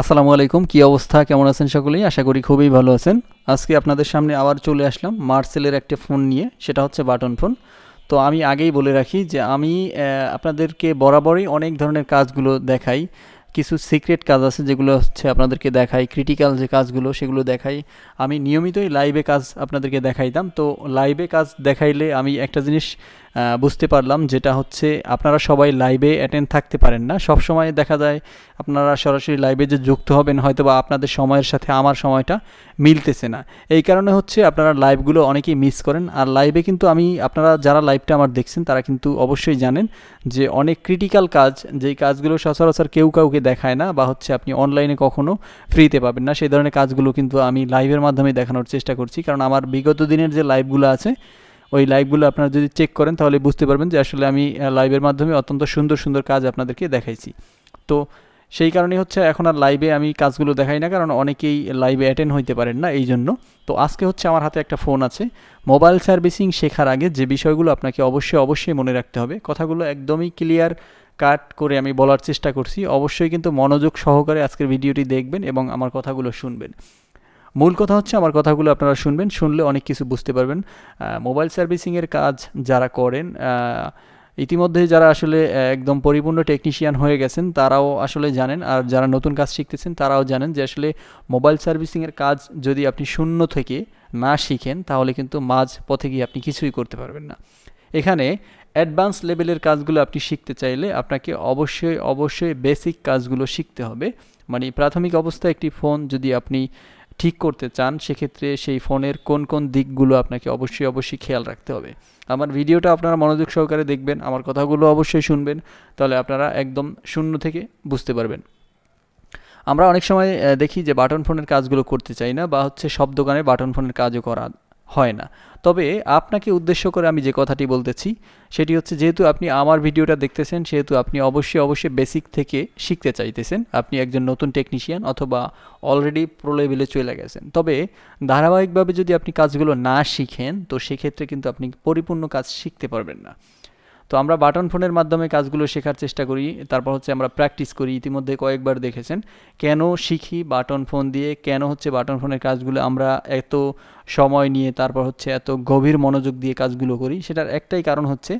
আসসালামু আলাইকুম, কি অবস্থা? কেমন আছেন সকলেই? আশা করি খুবই ভালো আছেন। আজকে আপনাদের সামনে আবার চলে আসলাম মার্সেলের একটা ফোন নিয়ে, সেটা হচ্ছে বাটন ফোন। তো আমি আগেই বলে রাখি যে আমি আপনাদেরকে বরাবরই অনেক ধরনের কাজগুলো দেখাই। কিছু সিক্রেট কাজ আছে যেগুলো হচ্ছে আপনাদেরকে দেখাই, ক্রিটিক্যাল যে কাজগুলো সেগুলো দেখাই। আমি নিয়মিতই লাইভে কাজ আপনাদেরকে দেখাইতাম। তো লাইভে কাজ দেখাইলে আমি একটা জিনিস বুঝতে পারলাম যেটা হচ্ছে আপনারা সবাই লাইভে অ্যাটেন্ড থাকতে পারেন না। সব সময় দেখা যায় আপনারা সরাসরি লাইভে যে যুক্ত হবেন হয়তো বা আপনাদের সময়ের সাথে আমার সময়টা মিলতেছে না। এই কারণে হচ্ছে আপনারা লাইভগুলো অনেকেই মিস করেন। আর লাইভে কিন্তু আমি, আপনারা যারা লাইভটা আমার দেখছেন, তারা কিন্তু অবশ্যই জানেন যে অনেক ক্রিটিক্যাল কাজ, যেই কাজগুলো সচরাচর কেউ কাউকে দেখায় না বা হচ্ছে আপনি অনলাইনে কখনো ফ্রিতে পাবেন না, সেই ধরনের কাজগুলো কিন্তু আমি লাইভের মাধ্যমে দেখানোর চেষ্টা করছি। কারণ আমার বিগত দিনের যে লাইভগুলো আছে ওই লাইভগুলো আপনারা যদি চেক করেন তাহলে বুঝতে পারবেন যে আসলে আমি লাইভের মাধ্যমে অত্যন্ত সুন্দর সুন্দর কাজ আপনাদেরকে দেখাইছি। তো সেই কারণে হচ্ছে এখন আর লাইভে আমি কাজগুলো দেখাই না, কারণ অনেকেই লাইভে অ্যাটেন্ড হইতে পারেন না এই জন্য তো আজকে হচ্ছে আমার হাতে একটা ফোন আছে। মোবাইল সার্ভিসিং শেখার আগে যে বিষয়গুলো আপনাকে অবশ্যই অবশ্যই মনে রাখতে হবে, কথাগুলো একদমই ক্লিয়ার কাট করে আমি বলার চেষ্টা করছি। অবশ্যই কিন্তু মনোযোগ সহকারে আজকের ভিডিওটি দেখবেন এবং আমার কথাগুলো শুনবেন। মূল কথা হচ্ছে আমার কথাগুলো আপনারা শুনবেন, শুনলে অনেক কিছু বুঝতে পারবেন। মোবাইল সার্ভিসিংয়ের কাজ যারা করেন ইতিমধ্যে যারা আসলে একদম পরিপূর্ণ টেকনিশিয়ান হয়ে গেছেন, তারাও আসলে জানেন। আর যারা নতুন কাজ শিখতেছেন, তারাও জানেন যে আসলে মোবাইল সার্ভিসিংয়ের কাজ যদি আপনি শূন্য থেকে না শিখেন, তাহলে কিন্তু মাঝ পথে গিয়ে আপনি কিছুই করতে পারবেন না। এখানে অ্যাডভান্স লেভেলের কাজগুলো আপনি শিখতে চাইলে আপনাকে অবশ্যই অবশ্যই বেসিক কাজগুলো শিখতে হবে। মানে প্রাথমিক অবস্থায় একটি ফোন যদি আপনি ঠিক করতে চান, সেক্ষেত্রে সেই ফোনের কোন কোন দিকগুলো আপনাকে অবশ্যই অবশ্যই খেয়াল রাখতে হবে। আমার ভিডিওটা আপনারা মনোযোগ সহকারে দেখবেন, আমার কথাগুলো অবশ্যই শুনবেন, তাহলে আপনারা একদম শূন্য থেকে বুঝতে পারবেন। আমরা অনেক সময় দেখি যে বাটন ফোনের কাজগুলো করতে চাই না, বা হচ্ছে সব দোকানে বাটন ফোনের কাজও করা হয় না। তবে আপনাকে উদ্দেশ্য করে আমি যে কথাটি বলতেছি, সেটি হচ্ছে যেহেতু আপনি আমার ভিডিওটা দেখতেছেন, সেহেতু আপনি অবশ্যই অবশ্যই বেসিক থেকে শিখতে চাইতেছেন। আপনি একজন নতুন টেকনিশিয়ান অথবা অলরেডি প্রো লেভেলে চলে গেছেন। তবে ধারাবাহিকভাবে যদি আপনি কাজগুলো না শিখেন, তো সেক্ষেত্রে কিন্তু আপনি পরিপূর্ণ কাজ শিখতে পারবেন না। তো আমরা বাটন ফোনের মাধ্যমে কাজগুলো শেখার চেষ্টা করি, তারপর হচ্ছে আমরা প্র্যাকটিস করি। ইতিমধ্যে কয়েকবার দেখেছেন, কেন শিখি বাটন ফোন দিয়ে, কেন হচ্ছে বাটন ফোনের কাজগুলো আমরা এত সময় নিয়ে, তারপর হচ্ছে এত গভীর মনোযোগ দিয়ে কাজগুলো করি? সেটার একটাই কারণ হচ্ছে,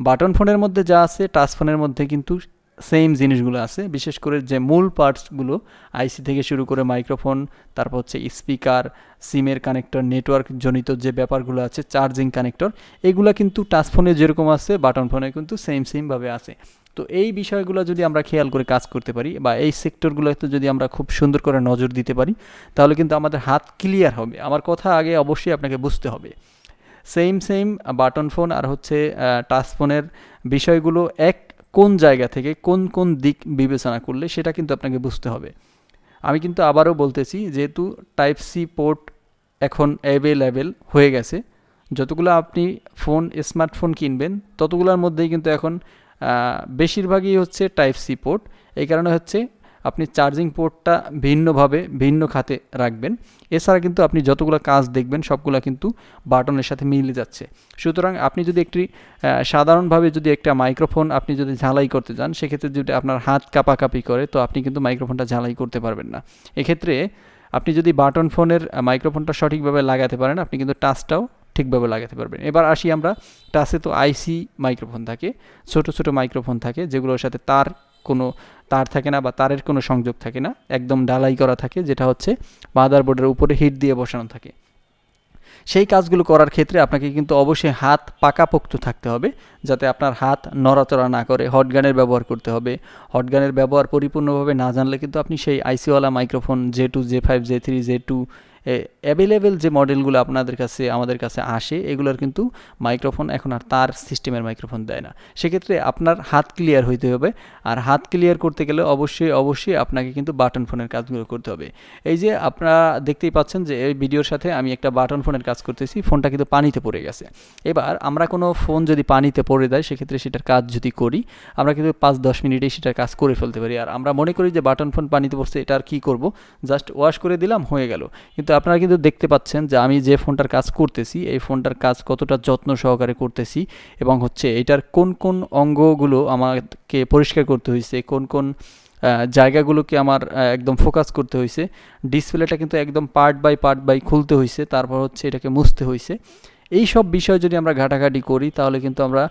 বাটন ফোনের মধ্যে যা আছে, টাচ ফোনের মধ্যে কিন্তু সেম জিনিসগুলো আছে, বিশেষ করে যে মূল পার্টসগুলো আইসি থেকে শুরু করে মাইক্রোফোন তারপর হচ্ছে স্পিকার সিমের কানেক্টর নেটওয়ার্ক জনিত যে ব্যাপারগুলো আছে চার্জিং কানেক্টর এগুলো কিন্তু টাচ ফোনে যেরকম আছে বাটন ফোনে কিন্তু সেম সেমভাবে আছে। তো এই বিষয়গুলো যদি আমরা খেয়াল করে কাজ করতে পারি, বা এই সেক্টরগুলোতে যদি আমরা খুব সুন্দর করে নজর দিতে পারি, তাহলে কিন্তু আমাদের হাত ক্লিয়ার হবে। আমার কথা আগে অবশ্যই আপনাকে বুঝতে হবে। সেম সেম বাটন ফোন আর হচ্ছে টাচ ফোনের বিষয়গুলো এক কোন জায়গা থেকে কোন কোন দিক বিবেচনা করলে সেটা কিন্তু আপনাকে বুঝতে হবে। আমি কিন্তু আবারও বলতেছি, যেহেতু টাইপ সি পোর্ট এখন অ্যাভেলেবেল হয়ে গেছে, যতগুলো আপনি ফোন স্মার্টফোন কিনবেন, ততগুলোর মধ্যেই কিন্তু এখন বেশিরভাগই হচ্ছে টাইপ সি পোর্ট এই কারণে হচ্ছে আপনি চার্জিং পোর্টটা ভিন্নভাবে ভিন্ন খাতে রাখবেন। এছাড়া কিন্তু আপনি যতগুলো কাজ দেখবেন, সবগুলো কিন্তু বাটনের সাথে মিলে যাচ্ছে। সুতরাং আপনি যদি একটি সাধারণভাবে যদি একটা মাইক্রোফোন আপনি যদি ঝালাই করতে যান, সেক্ষেত্রে যদি আপনার হাত কাঁপাকাঁপি করে, তো আপনি কিন্তু মাইক্রোফোনটা ঝালাই করতে পারবেন না। এক্ষেত্রে আপনি যদি বাটন ফোনের মাইক্রোফোনটা সঠিকভাবে লাগাতে পারেন, আপনি কিন্তু টাচটাও ঠিকভাবে লাগাতে পারবেন। এবার আসি আমরা টাচে তো আইসি মাইক্রোফোন থাকে, ছোট ছোট মাইক্রোফোন থাকে, যেগুলোর সাথে তার কোনো তার থাকে না বা তারের কোনো সংযোগ থাকে না, একদম ডালাই করা থাকে, যেটা হচ্ছে মাদারবোর্ডের উপরে হিট দিয়ে বসানো থাকে। সেই কাজগুলো করার ক্ষেত্রে আপনাকে কিন্তু অবশ্যই হাত পাকাপোক্ত থাকতে হবে, যাতে আপনার হাত নড়াচড়া না করে। হটগানের ব্যবহার করতে হবে। হটগানের ব্যবহার পরিপূর্ণভাবে না জানলে কিন্তু আপনি সেই আইসিওয়ালা microphone J two, J five, J three, J two available যে মডেলগুলো আপনাদের কাছে, আমাদের কাছে আসে, এগুলোর কিন্তু মাইক্রোফোন এখন আর তার সিস্টেমের মাইক্রোফোন দেয় না। সেক্ষেত্রে আপনার হাত ক্লিয়ার হইতে হবে, আর হাত ক্লিয়ার করতে গেলে অবশ্যই অবশ্যই আপনাকে কিন্তু বাটন ফোনের কাজগুলো করতে হবে। এই যে আপনারা দেখতেই পাচ্ছেন যে, এই ভিডিওর সাথে আমি একটা বাটন ফোনের কাজ করতেছি ফোনটা কিন্তু পানিতে পড়ে গেছে। এবার আমরা কোনো ফোন যদি পানিতে পড়ে দেয় সেক্ষেত্রে সেটার কাজ যদি করি, আমরা কিন্তু পাঁচ দশ মিনিটেই সেটার কাজ করে ফেলতে পারি। আর আমরা মনে করি যে বাটন ফোন পানিতে পড়ছে, এটা আর কী করব? জাস্ট ওয়াশ করে দিলাম, হয়ে গেল। কিন্তু আপনারা কিন্তু দেখতে পাচ্ছেন যে আমি যে ফোনটার কাজ করতেছি, এই ফোনটার কাজ কতটা যত্ন সহকারে করতেছি এবং হচ্ছে এটার কোন কোন অঙ্গগুলো আমাকে পরিষ্কার করতে হয়েছে কোন কোন জায়গাগুলোকে আমার একদম ফোকাস করতে হয়েছে ডিসপ্লেটা কিন্তু একদম পার্ট বাই পার্ট বাই খুলতে হয়েছে তারপর হচ্ছে এটাকে মুছতে হয়েছে এই সব বিষয় যদি আমরা ঘাটাঘাটি করি, তাহলে কিন্তু আমরা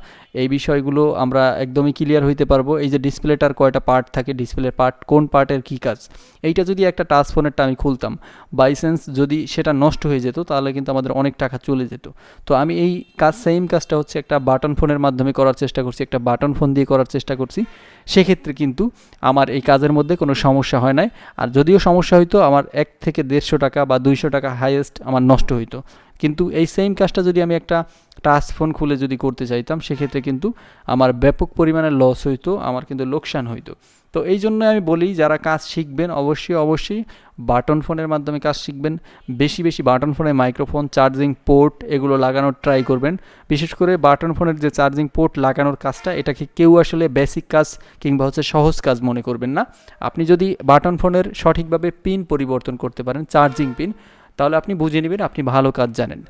এই বিষয়গুলো আমরা একদমই ক্লিয়ার হইতে পারব। এই যে ডিসপ্লেটার কয়টা পার্ট থাকে ডিসপ্লের পার্ট কোন পার্টের কী কাজ? এইটা যদি একটা টাচ ফোনেরটা আমি খুলতাম বাইসেন্স যদি সেটা নষ্ট হয়ে যেত, তাহলে কিন্তু আমাদের অনেক টাকা চলে যেত। তো আমি এই কাজ সেম কাজটা হচ্ছে একটা বাটন ফোনের মাধ্যমে করার চেষ্টা করছি, একটা বাটন ফোন দিয়ে করার চেষ্টা করছি। সেক্ষেত্রে কিন্তু আমার এই কাজের মধ্যে কোনো সমস্যা হয় নাই। আর যদিও সমস্যা হইতো, আমার এক থেকে দেড়শো টাকা বা দুইশো টাকা হাইয়েস্ট আমার নষ্ট হইতো। কিন্তু এই সেম কাজটা যদি আমি একটা টাচ ফোন খুলে যদি করতে চাইতাম, সেক্ষেত্রে কিন্তু আমার ব্যাপক পরিমাণে লস হইতো, আমার কিন্তু লোকসান হইতো। তো এই জন্য আমি বলি, যারা কাজ শিখবেন, অবশ্যই অবশ্যই বাটন ফোনের মাধ্যমে কাজ শিখবেন। বেশি বেশি বাটন ফোনে মাইক্রোফোন চার্জিং পোর্ট এগুলো লাগানোর ট্রাই করবেন। বিশেষ করে বাটন ফোনের যে চার্জিং পোর্ট লাগানোর কাজটা, এটাকে কেউ আসলে বেসিক কাজ কিংবা হচ্ছে সহজ কাজ মনে করবেন না। আপনি যদি বাটন ফোনের সঠিকভাবে পিন পরিবর্তন করতে পারেন চার্জিং পিন তাহলে আপনি বুঝে নেবেন, আপনি ভালো কাজ জানেন।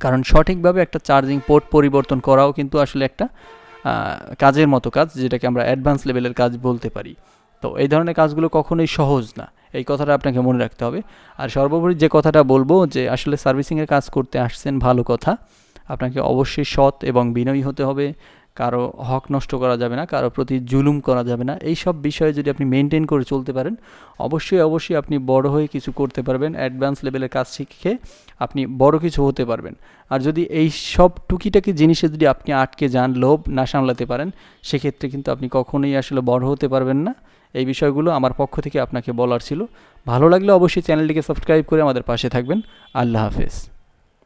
কারণ সঠিকভাবে একটা চার্জিং পোর্ট পরিবর্তন করাও কিন্তু আসলে একটা কাজের মতো কাজ, যেটাকে আমরা অ্যাডভান্স লেভেলের কাজ বলতে পারি। তো এই ধরনের কাজগুলো কখনোই সহজ না। এই কথাটা আপনাকে মনে রাখতে হবে। আর সর্বোপরি যে কথাটা বলব, যে আসলে সার্ভিসিংয়ের কাজ করতে আসছেন ভালো কথা, আপনাকে অবশ্যই সৎ এবং বিনয়ী হতে হবে। কারও হক নষ্ট করা যাবে না, কারও প্রতি জুলুম করা যাবে না। এই সব বিষয়ে যদি আপনি মেনটেন করে চলতে পারেন, অবশ্যই অবশ্যই আপনি বড় হয়ে কিছু করতে পারবেন অ্যাডভান্স লেভেলের কাজ শিখে আপনি বড় কিছু হতে পারবেন। আর যদি এই সব টুকিটাকি জিনিসে যদি আপনি আটকে যান, লোভ না সামলাতে পারেন, সেক্ষেত্রে কিন্তু আপনি কখনোই আসলে বড় হতে পারবেন না। এই বিষয়গুলো আমার পক্ষ থেকে আপনাকে বলার ছিল। ভালো লাগলে অবশ্যই চ্যানেলটিকে সাবস্ক্রাইব করে আমাদের পাশে থাকবেন। আল্লাহ হাফেজ।